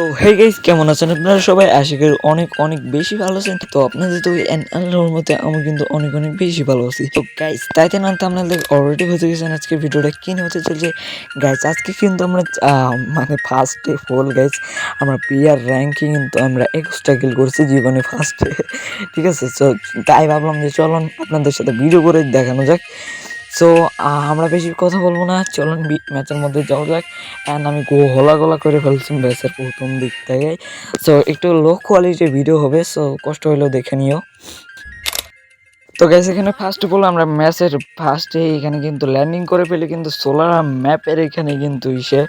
তো hey guys কেমন আছেন আপনারা সবাই? আশা করি অনেক অনেক বেশি ভালো আছেন। তো আপনাদের তো আল্লাহর মতে আমি কিন্তু অনেক অনেক বেশি ভালো আছি। তো গাইস তাইতে না তো আপনাদের অলরেডি হতে গেছেন আজকে ভিডিওটা কি হতে চলছে। গাইস আজকে কিন্তু আমরা মানে ফার্স্টে ফুল গাইস আমরা প্লেয়ার র্যাঙ্কিং কিন্তু আমরা একুশটা কিল করছি জীবনে ফার্স্টে ঠিক আছে? তো তাই ভাবলাম যে চলুন আপনাদের সাথে ভিডিও করে দেখানো যাক। সো আমরা বেশি কথা বলব না। চলুন ম্যাচের মধ্যে যাওয়া যাক। অ্যান্ড আমি হলা গলা করে ফেলছি ম্যাচের প্রথম দিক থেকে সো একটু লো কোয়ালিটির ভিডিও হবে। সো কষ্ট হলেও দেখে নিও। তো গ্যাস এখানে ফার্স্ট অফ আমরা ম্যাচের ফার্স্টে এখানে কিন্তু ল্যান্ডিং করে ফেলে, কিন্তু সোলার ম্যাপের এখানে কিন্তু ইসে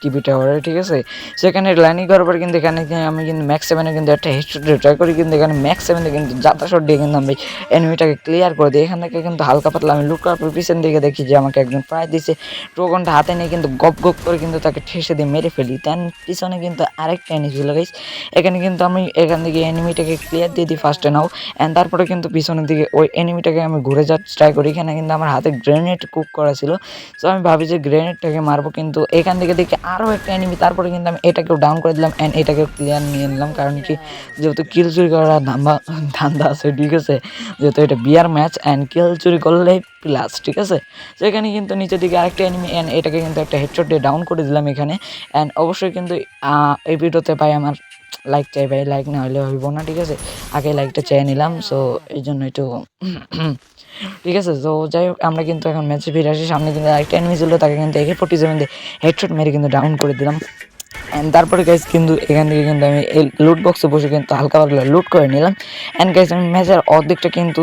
টিভি টাওয়ারে ঠিক আছে? সেখানে ল্যান্ডিং করার পর কিন্তু এখানে আমি কিন্তু ম্যাক্স সেভেনে কিন্তু একটা হেডশট ট্রাই করি, কিন্তু এখানে ম্যাক্স সেভেনে কিন্তু যাতা শট দিয়ে কিন্তু আমি এনিমিটাকে ক্লিয়ার করে দিই। এখান থেকে কিন্তু হালকা পাতলা আমি লুট করার পিছন দিকে দেখি যে আমাকে একজন প্রায় দিছে। টোকনটা হাতে নিয়ে কিন্তু গপ গপ করে কিন্তু তাকে ঠেসে দিয়ে মেরে ফেলি। দেন পিছনে কিন্তু আরেকটা এনিমি ছিল গাইস এখানে কিন্তু আমি এখান থেকে এনিমিটাকে ক্লিয়ার দিয়ে দিই ফার্স্টে নাও। অ্যান্ড তারপরে কিন্তু পিছনের দিকে ওই এনিমিটাকে আমি ঘুরে যাওয়ার ট্রাই করি। এখানে কিন্তু আমার হাতে গ্রেনেড কুক করা ছিল। সো আমি ভাবি যে গ্রেনেডটাকে মারবো কিন্তু এখান থেকে দেখি আরও একটা এনিমি তারপরে কিন্তু আমি এটাকেও ডাউন করে দিলাম অ্যান্ড এটাকেও ক্লিয়ার নিয়ে নিলাম। কারণ কি, যেহেতু কিল চুরি করার ধান্দা ধান্দা আছে, ঠিক আছে? যেহেতু এটা বিয়ার ম্যাচ অ্যান্ড কিল চুরি করলেই প্লাস ঠিক আছে? তো এখানে কিন্তু নিচের দিকে আরেকটা এনিমি অ্যান্ড এটাকে কিন্তু একটা হেডশট দিয়ে ডাউন করে দিলাম এখানে। অ্যান্ড অবশ্যই কিন্তু এই ভিডিওতে ভাই আমার লাইক চাই ভাই লাইক না হলে হইব না, ঠিক আছে? আগে লাইকটা চেয়ে নিলাম সো এই জন্য একটু, ঠিক আছে? তো যাই হোক, আমরা কিন্তু এখন ম্যাচে ফিরে আসি। সামনে কিন্তু আরেকটা এনিমি ছিল তাকে কিন্তু একে ফোর্টি সেভেন দিয়ে হেডশট মেরে কিন্তু ডাউন করে দিলাম। অ্যান্ড তারপরে গাইজ কিন্তু এখান থেকে কিন্তু আমি এই লুট বক্সে বসে কিন্তু হালকা পাতলা লুট করে নিলাম। অ্যান্ড গাইজ আমি ম্যাচের অর্ধেকটা কিন্তু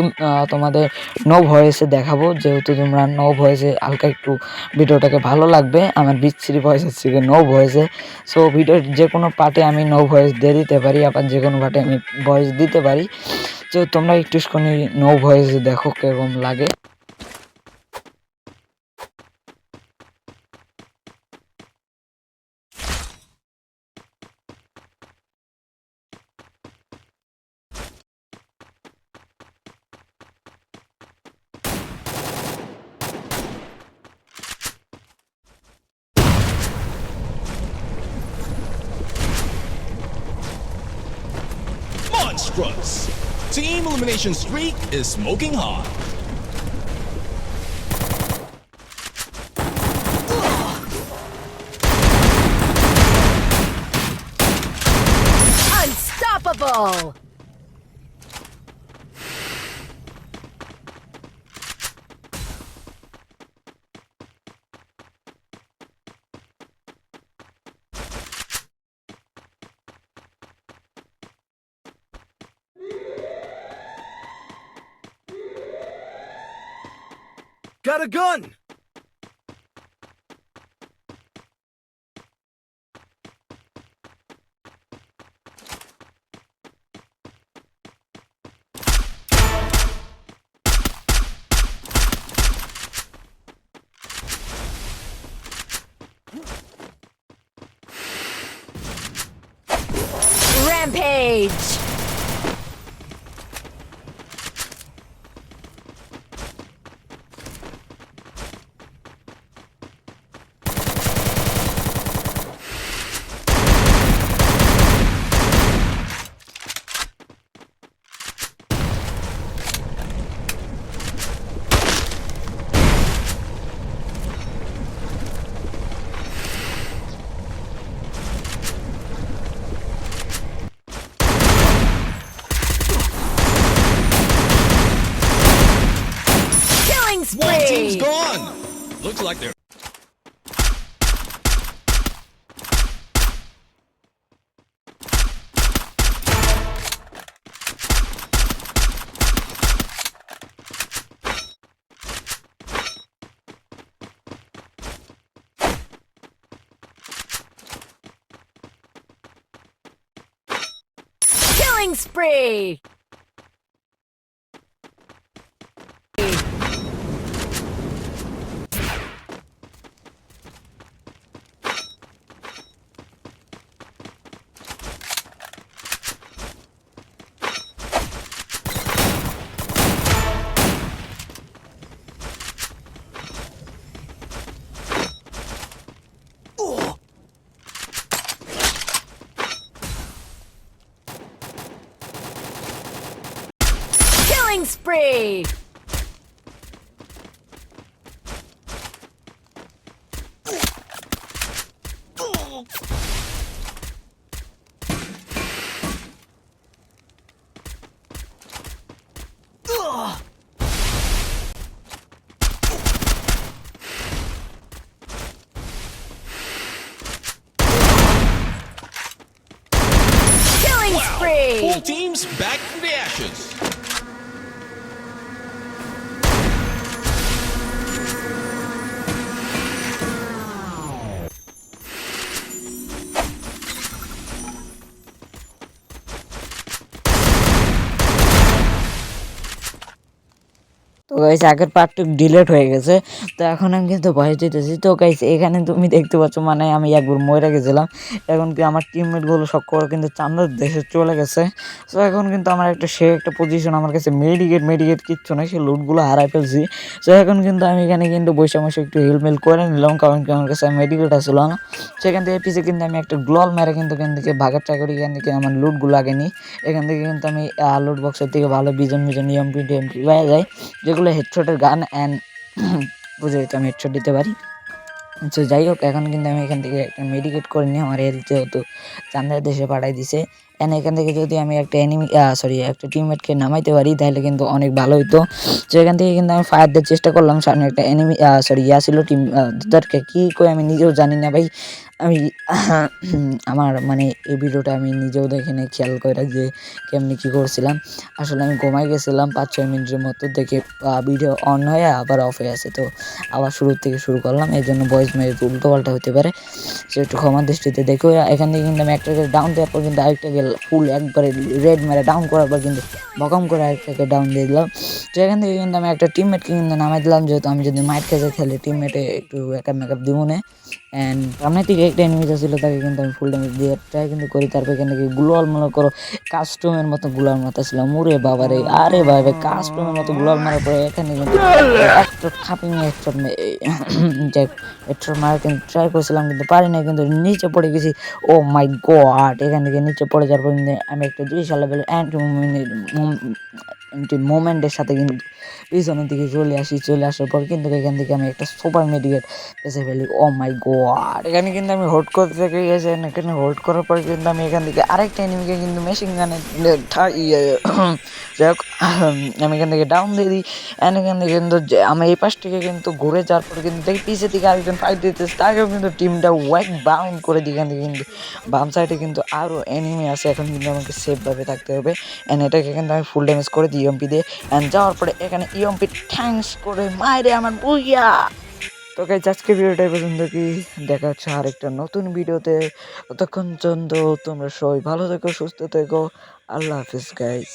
তোমাদের নো ভয়েসে দেখাবো। যেহেতু তোমরা নো ভয়েসে হালকা একটু ভিডিওটাকে ভালো লাগবে, আমার বিচ্ছিরি ভয়েস হচ্ছে নো ভয়েসে সো ভিডিওর যে কোনো পার্টে আমি নো ভয়েস দিয়ে দিতে পারি, আবার যে কোনো পার্টে আমি ভয়েস দিতে পারি। তো তোমরা একটু নো ভয়েসে দেখো কীরকম লাগে। Team Elimination Streak is smoking hot. Unstoppable! Got a gun! Rampage! Looks like they're. Killing spree! Spree! Killing spree! Full teams back from the ashes. Guys আগের পার্টটুক ডিলেট হয়ে গেছে। তো এখন আমি কিন্তু ভয় দিতেছি। তো গাইস এখানে তুমি দেখতে পাচ্ছ মানে আমি একবার মরে গেছিলাম। এখন কি আমার টিমমেটগুলো সব কিন্তু চান্দার দেশে চলে গেছে। তো এখন কিন্তু আমার একটা, সে একটা পজিশন আমার কাছে মেডিকেট মেডিকেট কিচ্ছু নেই। সেই লুটগুলো হারাই ফেলছি। তো এখন কিন্তু আমি এখানে কিন্তু বসে বসে একটু হেলমেল করে নিলাম। কারণ কি আমার কাছে মেডিকেট আসলো না। সেখান থেকে পিছিয়ে কিন্তু আমি একটা গ্লোয়াল মেরে কিন্তু এখান থেকে ভাগার ট্রাই করি এখান থেকে আমার লুটগুলো আগে নিই। এখান থেকে কিন্তু আমি লুট বক্সের থেকে ভালো বিজন বিজন ইএমপি টিএমপি পাওয়া যায়। যেগুলো হেডশটের গান অ্যান্ড বুঝে আমি হেডশট দিতে পারি। তো যাই হোক, এখন কিন্তু আমি এখান থেকে একটা মেডিকেট করে নিই আমার হেলথ যেহেতু চান্দার দেশে পাঠাই দিছে। অ্যান্ড এখান থেকে যদি আমি একটা এনিমি সরি একটা টিমমেটকে নামাইতে পারি, তাহলে কিন্তু অনেক ভালো হতো তো এখান থেকে কিন্তু আমি ফায়ার দেওয়ার চেষ্টা করলাম, সামনে একটা এনিমি সরি ইয়া ছিল টিম তাদেরকে কী করে আমি নিজেও জানি না ভাই। আমি, আমার মানে এই ভিডিওটা আমি নিজেও দেখে নিই, খেয়াল করে যে কেমনি কী করছিলাম। আসলে আমি ঘুমাই গেছিলাম পাঁচ ছয় মিনিটের মতো, দেখে ভিডিও অন হয়ে আবার অফ হয়ে আছে। তো আবার শুরু থেকে শুরু করলাম এই জন্য ভয়েস মেরে উল্টো পাল্টা হতে পারে। সে একটু ক্ষমা দৃষ্টিতে দেখো। এখান থেকে কিন্তু আমি একটা ডাউন দেওয়ার পর কিন্তু আরেকটাকে ফুল একবারে রেড মেরে ডাউন করার পর কিন্তু বকম করে আরেকটাকে ডাউন দিয়ে দিলাম। তো এখান থেকে কিন্তু আমি একটা টিমমেটকে কিন্তু নামাই দিলাম, যেহেতু আমি যদি মাইট খেতে খেলে টিমমেটে একটু একটা মেকআপ দিব না। অ্যান্ড সামনে থেকে একটা এনিমিটা ছিল তাকে কিন্তু আমি ফুল ড্যামেজ দিয়ে ট্রাই কিন্তু করি। তারপর এখান থেকে গ্লোয়াল মনে করো কাস্টমের মতো গ্লোয়াল মাথা ছিল মুরে বাবারে আরে ভাই কাস্টমের মতো গ্লোয়াল মারার পরে এখানে কিন্তু একটা খাপিং একটা একটা মারা কিন্তু ট্রাই করেছিলাম, কিন্তু পারি না কিন্তু নিচে পড়ে গেছি। ও মাই গড এখান থেকে নিচে পড়ে যাওয়ার পর আমি একটা দুই সালে বেলে মুভমেন্ট মোমেন্টের সাথে কিন্তু পিছনের দিকে চলে আসি, চলে আসার পর কিন্তু এখান থেকে আমি একটা সুপার মেডিকেট পেছে ফেলি। ও মাই গোয়ার এখানে কিন্তু আমি হোল্ড করতে থেকে গেছি এখানে হোল্ড করার পর কিন্তু আমি এখান থেকে আরেকটা এনিমিকে কিন্তু মেশিন গানে যাই হোক আমি এখান থেকে ডাউন দিয়ে দিই অ্যান্ড এখান থেকে কিন্তু আমি এই পাশ থেকে কিন্তু ঘুরে যাওয়ার পরে কিন্তু দেখি পিছে থেকে আরেকজন ফাইট দিতেছে, তাকেও কিন্তু টিমটা ওয়াইক বাউন্ড করে দিই এখান থেকে কিন্তু। বাম সাইডে কিন্তু আরও এনিমি আছে, এখন কিন্তু আমাকে সেফভাবে থাকতে হবে অ্যান্ড এটাকে কিন্তু আমি ফুল ড্যামেজ করে দিই ইএমপি দিয়ে অ্যান্ড যাওয়ার পরে এখানে ইএমপি থ্যাঙ্কস করে মায়েরে আমার বুইয়া তো গাইজ আজকে ভিডিওটা এই পর্যন্ত কি দেখা হচ্ছে আরেকটা নতুন ভিডিওতে। ততক্ষণ চন্দ্র তোমরা সবাই ভালো থেকো, সুস্থ থেকো, আল্লাহ হাফিজ গাইজ